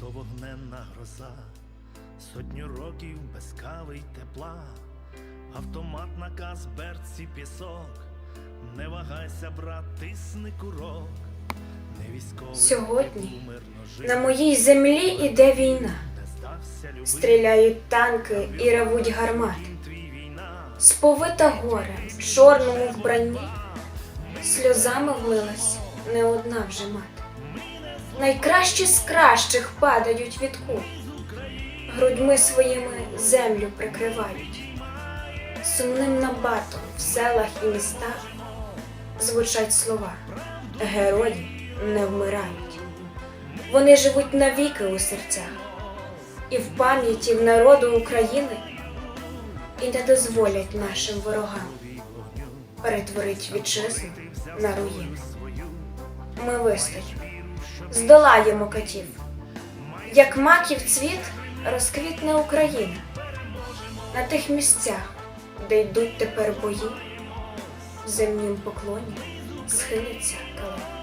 то вогненна гроза, сотню років без кави й тепла, автомат наказ берці пісок, не вагайся, брат, тисни курок, не військовий Сьогодні На моїй землі іде війна. Стріляють танки і ревуть гармати. твій Сповита горем, в чорному вбранні, сльозами влилась не одна вже мати. Найкращі з кращих падають від куль, грудьми своїми землю прикривають. Сумним набатом в селах і містах звучать слова Герої не вмирають. Вони живуть навіки у серцях і в пам'яті в народу України і не дозволять нашим ворогам перетворить вітчизну на руїни. Ми вистоїмо, здолаємо катів. Як маків цвіт розквітне Україна на тих місцях, де йдуть тепер бої, в земнім поклоні схилиться калина.